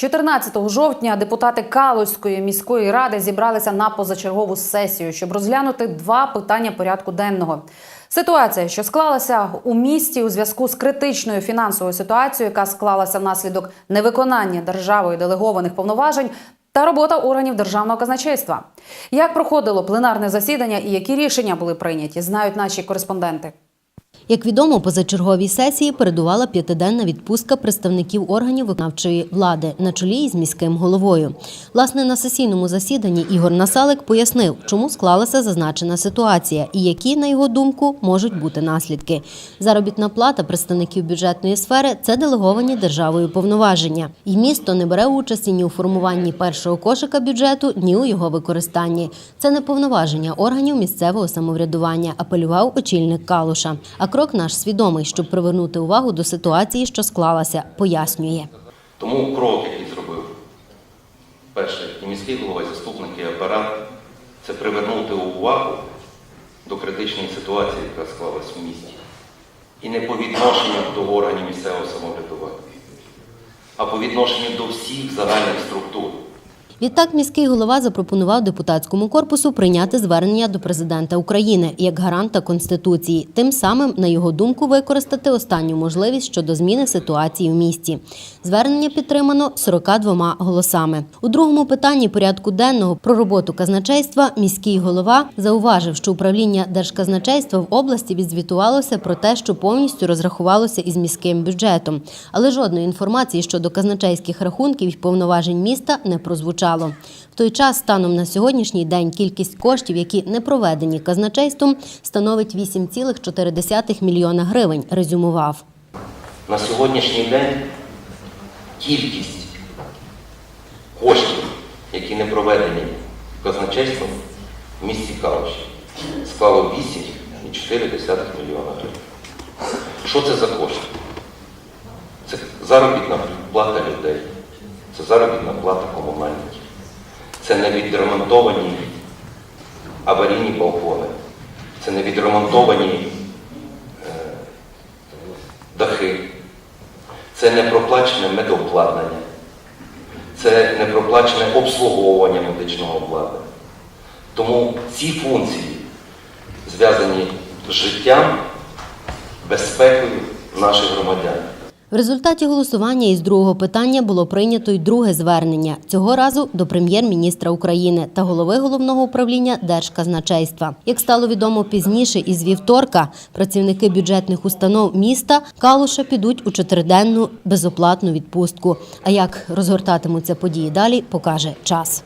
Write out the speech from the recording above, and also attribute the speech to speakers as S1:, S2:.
S1: 14 жовтня депутати Калузької міської ради зібралися на позачергову сесію, щоб розглянути два питання порядку денного. Ситуація, що склалася у місті у зв'язку з критичною фінансовою ситуацією, яка склалася внаслідок невиконання державою делегованих повноважень. Та робота органів державного казначейства. Як проходило пленарне засідання і які рішення були прийняті, знають наші кореспонденти.
S2: Як відомо, позачерговій сесії передувала п'ятиденна відпустка представників органів виконавчої влади на чолі із міським головою. Власне, на сесійному засіданні Ігор Насалик пояснив, чому склалася зазначена ситуація і які, на його думку, можуть бути наслідки. Заробітна плата представників бюджетної сфери це делеговані державою повноваження. І місто не бере участі ні у формуванні першого кошика бюджету, ні у його використанні. Це не повноваження органів місцевого самоврядування, апелював очільник Калуша. А крок наш свідомий, щоб привернути увагу до ситуації, що склалася, пояснює.
S3: Тому крок, який зробив перший і міський голова, і заступник, і апарат, це привернути увагу до критичної ситуації, яка склалась в місті. І не по відношенню до органів місцевого самоврядування, а по відношенню до всіх загальних структур.
S2: Відтак міський голова запропонував депутатському корпусу прийняти звернення до президента України як гаранта конституції, тим самим, на його думку, використати останню можливість щодо зміни ситуації в місті. Звернення підтримано 42 голосами. У другому питанні порядку денного про роботу казначейства міський голова зауважив, що управління держказначейства в області відзвітувалося про те, що повністю розрахувалося із міським бюджетом, але жодної інформації щодо казначейських рахунків і повноважень міста не прозвучало. В той час, станом на сьогоднішній день, кількість коштів, які не проведені казначейством, становить 8,4 мільйона гривень. Резюмував.
S3: На сьогоднішній день кількість коштів, які не проведені казначейством в місті Калуші, склало 8,4 мільйона гривень. Що це за кошти? Це заробітна плата людей, це заробітна плата комунальників, це невідремонтовані аварійні балкони, це невідремонтовані дахи, це непроплачене медообладнання, це непроплачене обслуговування медичного обладнання. Тому ці функції зв'язані з життям, безпекою наших громадян.
S2: В результаті голосування із другого питання було прийнято й друге звернення цього разу до прем'єр-міністра України та голови головного управління Держказначейства. Як стало відомо пізніше, із вівторка працівники бюджетних установ міста Калуша підуть у чотириденну безоплатну відпустку. А як розгортатимуться події далі, покаже час.